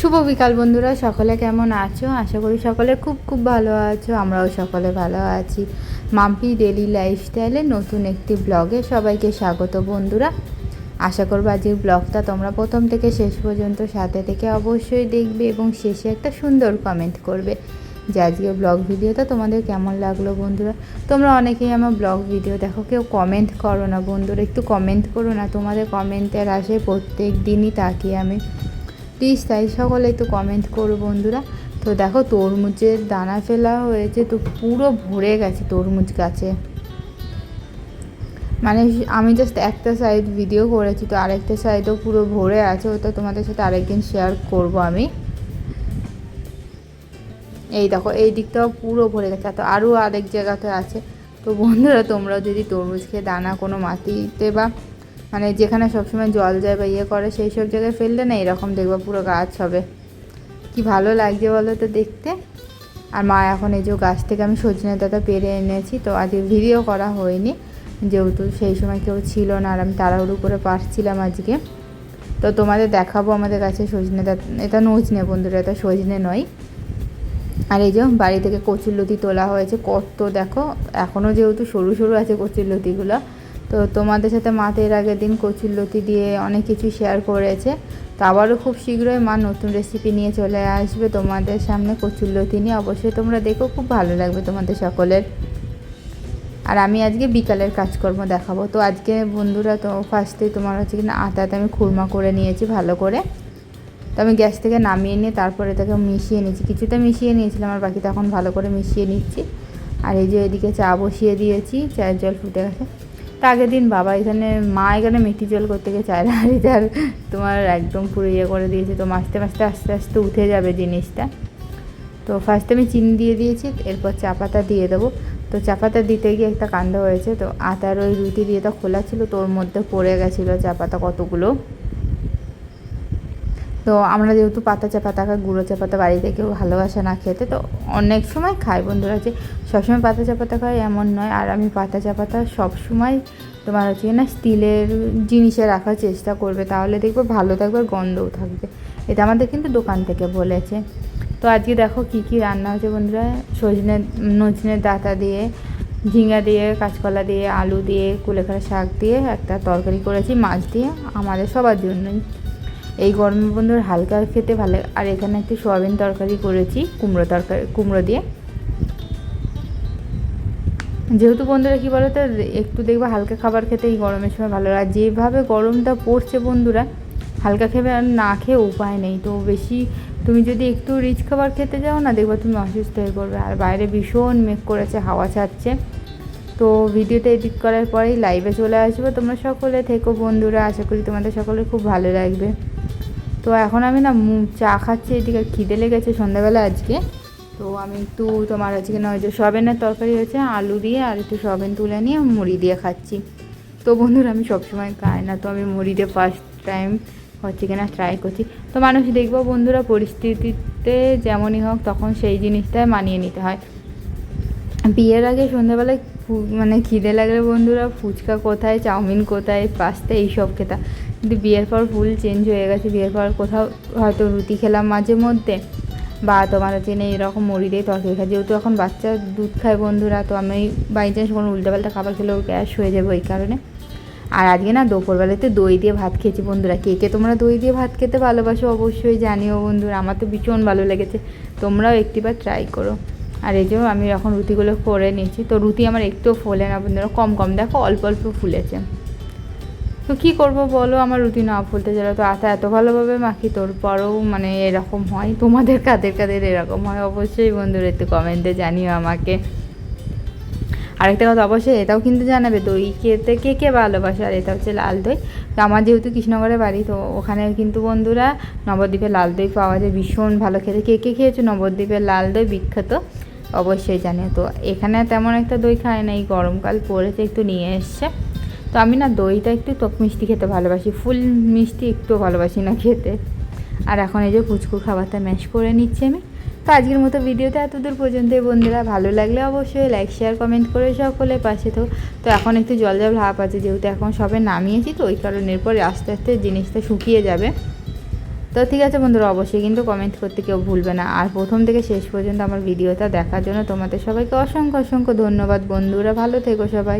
শুভ বিকাল বন্ধুরা, সকলে কেমন আছো? আশা করি সকলে খুব খুব ভালো আছো, আমরাও সকলে ভালো আছি। মাম্পি ডেলি লাইফস্টাইলে নতুন একটি ব্লগে সবাইকে স্বাগত বন্ধুরা। আশা করব আজকের ব্লগটা তোমরা প্রথম থেকে শেষ পর্যন্ত সাথে থেকে অবশ্যই দেখবে এবং শেষে একটা সুন্দর কমেন্ট করবে যে আজকের ব্লগ ভিডিওটা তোমাদের কেমন লাগল বন্ধুরা। তোমরা অনেকেই আমার ব্লগ ভিডিও দেখো, কেউ কমেন্ট করো না বন্ধুরা, একটু কমেন্ট করো না। তোমাদের কমেন্টের আসে প্রত্যেক দিনই তাকিয়ে আমি। প্লিজ তাই সকলে একটু কমেন্ট করো বন্ধুরা। তো দেখো, তরমুজের দানা ফেলা হয়েছে, তো পুরো ভরে গেছে তরমুজ গাছে। মানে আমি জাস্ট একটা সাইড ভিডিও করেছি, তো আরেকটা সাইডও পুরো ভরে আছে, ওটা তোমাদের সাথে আরেকদিন শেয়ার করব আমি। এই দেখো, এই দিকটাও পুরো ভরে গেছে তো আরও আরেক জায়গাতে আছে। তো বন্ধুরা, তোমরাও যদি তরমুজ খেয়ে দানা কোনো মাটিতে বা মানে যেখানে সবসময় জল যায় বা ইয়ে করে, সেই সব জায়গায় ফেললে না এরকম দেখব পুরো গাছ হবে। কি ভালো লাগছে বলো তো দেখতে। আর মা এখন এই যে গাছ থেকে আমি সজনে দাদা পেরে এনেছি, তো আজকে ভিডিও করা হয়নি। যেহেতু সেই সময় কেউ ছিল না আর আমি তাড়াহুড়ো করে পারছিলাম আজকে। তো তোমাদের দেখাবো আমাদের কাছে সজনে এটা নজনে বন্ধুরা, এটা সজনে নয়। আর এই যে বাড়ি থেকে কচুর লতি তোলা হয়েছে, কত দেখো। এখনও যেহেতু সরু সরু আছে কচুর লতিগুলো তো তোমাদের সাথে মাতে এর আগের দিন কচুর লতি দিয়ে অনেক কিছু শেয়ার করেছে। তো আবারও খুব শীঘ্রই মা নতুন রেসিপি নিয়ে চলে আসবে তোমাদের সামনে কচুর লতি নিয়ে। অবশ্যই তোমরা দেখো, খুব ভালো লাগবে তোমাদের সকলের। আর আমি আজকে বিকালের কাজকর্ম দেখাবো। তো আজকে বন্ধুরা, তো ফার্স্টে তোমার হচ্ছে কিনা আটাতে আমি খুরমা করে নিয়েছি ভালো করে। তো আমি গ্যাস থেকে নামিয়ে নিয়ে তারপরে তাকে মিশিয়ে নিয়েছি। কিছুটা মিশিয়ে নিয়েছিলাম, আর বাকিটা এখন ভালো করে মিশিয়ে নিচ্ছি। আর এই যে এদিকে চা বসিয়ে দিয়েছি, চায়ের জল ফুটে গেছে। তো আগের দিন বাবা এখানে, মা এখানে মিষ্টি জল করতে গিয়ে চায় আর তোমার একদম পুরো ইয়ে করে দিয়েছে। তো মাসতে মাসতে আস্তে আস্তে উঠে যাবে জিনিসটা। তো ফার্স্ট আমি চিনি দিয়ে দিয়েছি, এরপর চা পাতা দিয়ে দেবো। তো চা পাতা দিতে গিয়ে একটা কাণ্ড হয়েছে, তো আতার ওই রুটি দিয়ে তো খোলা ছিল তোর মধ্যে পড়ে গেছিল চা পাতা কতগুলো। তো আমরা যেহেতু পাতা চা পাতা খাই গুঁড়ো চা পাতা বাড়িতে কেউ ভালোবাসে না খেতে, তো অনেক সময় খাই বন্ধুরা যে সবসময় পাতা চা পাতা খাই এমন নয়। আর আমি পাতা চা পাতা সবসময় তোমার হচ্ছে না স্টিলের জিনিসে রাখার চেষ্টা করবে, তাহলে দেখবে ভালো থাকবে গন্ধও থাকবে। এটা আমাদের কিন্তু দোকান থেকে বলেছে। তো আজকে দেখো কি কি রান্না হচ্ছে বন্ধুরা। সজনে নজনের ডাঁটা দিয়ে ঝিঙ্গা দিয়ে, কাঁচকলা দিয়ে, আলু দিয়ে, কুলেখাড়া শাক দিয়ে একটা তরকারি করেছি, মাছ দিয়ে, আমাদের সবার জন্যই। এই গরমে বন্ধুর হালকা খেতে ভালো আর এখানে একটি সোয়াবিন তরকারি করেছি, কুমড়ো তরকারি, কুমড়ো দিয়ে। যেহেতু বন্ধুরা, কী বলো তো একটু দেখবে হালকা খাবার খেতে এই গরমের সময় ভালো আর যেভাবে গরমটা পড়ছে বন্ধুরা, হালকা খেবে আর না খেয়ে উপায় নেই। তো বেশি তুমি যদি একটু রিচ খাবার খেতে যাও না, দেখবে তুমি অসুস্থ হয়ে পড়বে। আর বাইরে ভীষণ মেঘ করেছে, হাওয়া ছাড়ছে। তো ভিডিওটা এডিট করার পরেই লাইভে চলে আসব। তোমরা সকলে থেকো বন্ধুরা, আশা করি তোমাদের সকলে খুব ভালো লাগবে। তো এখন আমি না চা খাচ্ছি, এদিকে খিদে লেগেছে সন্ধ্যাবেলা আজকে। তো আমি একটু তোমার আজকে না ওই যে সবেনের তরকারি হয়েছে, আলু দিয়ে আর একটু সবেন তুলে নিয়ে মুড়ি দিয়ে খাচ্ছি। তো বন্ধুরা, আমি সবসময় খাই না, তো আমি মুড়ি দিয়ে ফার্স্ট টাইম হচ্ছে কিনা ট্রাই করছি। তো মানুষ দেখব বন্ধুরা, পরিস্থিতিতে যেমনই হোক, তখন সেই জিনিসটাই মানিয়ে নিতে হয়। বিয়ের আগে সন্ধ্যাবেলায় মানে খিদে লাগলে বন্ধুরা ফুচকা কোথায়, চাউমিন কোথায়, পাস্তা এইসব খেতাম। কিন্তু বিয়ের পর ফুল চেঞ্জ হয়ে গেছে, বিয়ের পর কোথাও হয়তো রুটি খেলাম মাঝে মধ্যে। বা তোমার হচ্ছে না এরকম মুড়ি দিয়ে তরকারি খাই, যেহেতু এখন বাচ্চা দুধ খায় বন্ধুরা, তো আমি বাই চান্স কোনো উল্টাপাল্টা খাবার খেলে ওর গ্যাস হয়ে যাবে ওই কারণে। আর আজকে না দুপুরবেলাতে দই দিয়ে ভাত খেয়েছি বন্ধুরা। কে কে তোমরা দই দিয়ে ভাত খেতে ভালোবাসো অবশ্যই জানিও বন্ধুরা, আমার তো ভীষণ ভালো লেগেছে। তোমরাও একটিবার ট্রাই করো। আর এই যে আমি এখন রুটিগুলো করে নিচ্ছি তো রুটি আমার একটুও ফোলে না বন্ধুরা, কম কম। দেখো অল্প অল্প ফুলেছে। তো কী করব বলো? আমার রুটি না ফুলতে চলে তো আতা এত ভালোভাবে মাখি, তোর পরেও মানে এরকম হয়। তোমাদের কাদের কাদের এরকম হয় অবশ্যই বন্ধুরা একটু কমেন্টে জানিও আমাকে। আরেকটা কথা অবশ্যই, এটাও কিন্তু জানাবে, দই খেতে কে কে ভালোবাসে? আর এটা হচ্ছে লাল দই। তো আমার যেহেতু কৃষ্ণনগরে বাড়ি, তো ওখানে কিন্তু বন্ধুরা নবদ্বীপের লাল দই পাওয়া যায়। ভীষণ ভালো খেতে। কে কে খেয়েছো? নবদ্বীপের লাল দই বিখ্যাত। অবশ্যই জানে। তো এখানে তেমন একটা দই খায় না, এই গরমকাল পড়েছে একটু নিয়ে এসছে। তো আমি না দইটা একটু টক মিষ্টি খেতে ভালোবাসি, ফুল মিষ্টি একটু ভালোবাসি না খেতে। আর এখন এই যে ফুচকুর খাবারটা ম্যাশ করে নিচ্ছি আমি। তো আজকের মতো ভিডিওতে এতদূর পর্যন্ত বন্ধুরা, ভালো লাগলে অবশ্যই লাইক শেয়ার কমেন্ট করে সকলে পাশে তো তো এখন একটু জল জল ভাব আছে, যেহেতু এখন সবে নামিয়েছি, তো ওই কারণের পরে আস্তে আস্তে জিনিসটা শুকিয়ে যাবে। তো ঠিক আছে বন্ধুরা, অবশ্যই কিন্তু কমেন্ট করতে কেউ ভুলবে না। আর প্রথম থেকে শেষ পর্যন্ত আমার ভিডিওটা দেখার জন্য তোমাদের সবাইকে অসংখ্য অসংখ্য ধন্যবাদ বন্ধুরা। ভালো থেকো সবাই।